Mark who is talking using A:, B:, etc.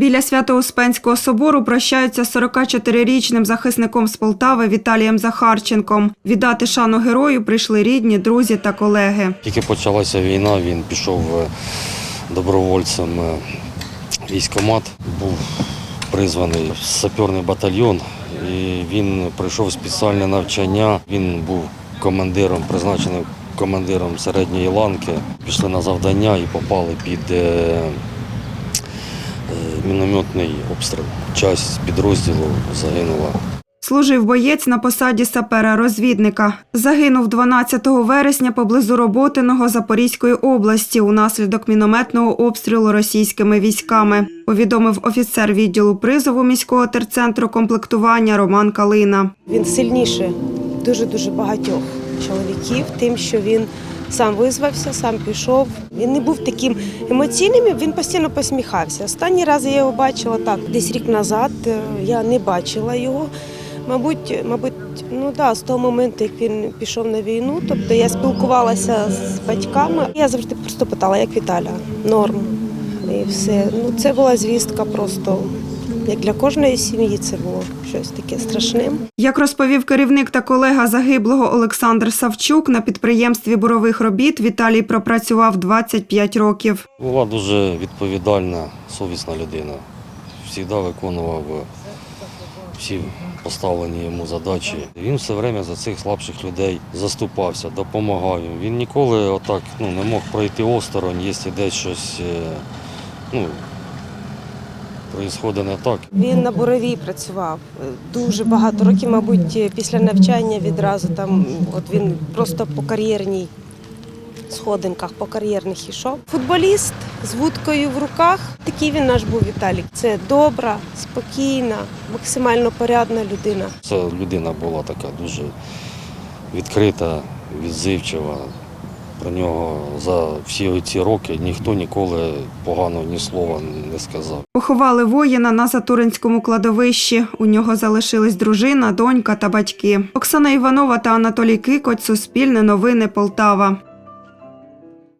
A: Біля Свято-Успенського собору прощаються 44-річним захисником з Полтави Віталієм Захарченком. Віддати шану герою прийшли рідні, друзі та колеги.
B: Тільки почалася війна, він пішов е, добровольцем е, в військкомат, був призваний в саперний батальйон. І він пройшов спеціальне навчання. Він був командиром, призначений командиром середньої ланки. Пішли на завдання і попали під е, мінометний обстріл. Часть підрозділу загинула.
A: Служив боєць на посаді сапера-розвідника. Загинув 12 вересня поблизу Роботиного Запорізької області унаслідок мінометного обстрілу російськими військами. Повідомив офіцер відділу призову міського терцентру комплектування Роман Калина.
C: Він сильніше дуже дуже багатьох чоловіків, тим, що він сам визвався, сам пішов. Він не був таким емоційним, він постійно посміхався. Останній раз я його бачила так, десь рік назад. е, Я не бачила його. Мабуть, мабуть, ну да, з того моменту, як він пішов на війну, тобто я спілкувалася з батьками. Я завжди просто питала, як Віталя, норм. І все. Ну, це була звістка просто. Як для кожної сім'ї це було щось таке страшне.
A: Як розповів керівник та колега загиблого Олександр Савчук, на підприємстві бурових робіт Віталій пропрацював 25 років.
B: Була дуже відповідальна, совісна людина. Завжди виконував е, всі поставлені йому задачі. Він все время за цих слабших людей заступався, допомагав їм. Він ніколи отак ну, не мог пройти осторонь, якщо десь щось е, ну, происходить не так.
C: Він на буровій працював е, дуже багато років, мабуть, е, після навчання відразу там от він просто по кар'єрній сходинках, по кар'єрних йшов. Футболіст з вудкою в руках. Такий він наш був Віталік. Це добра, спокійна, максимально порядна людина.
B: Це людина була така дуже відкрита, відзивчива. Про нього за всі ці роки ніхто ніколи погано ні слова не сказав.
A: Поховали воїна на Затуринському кладовищі. У нього залишились дружина, донька та батьки. Оксана Іванова та Анатолій Кикоть. Суспільне новини Полтава.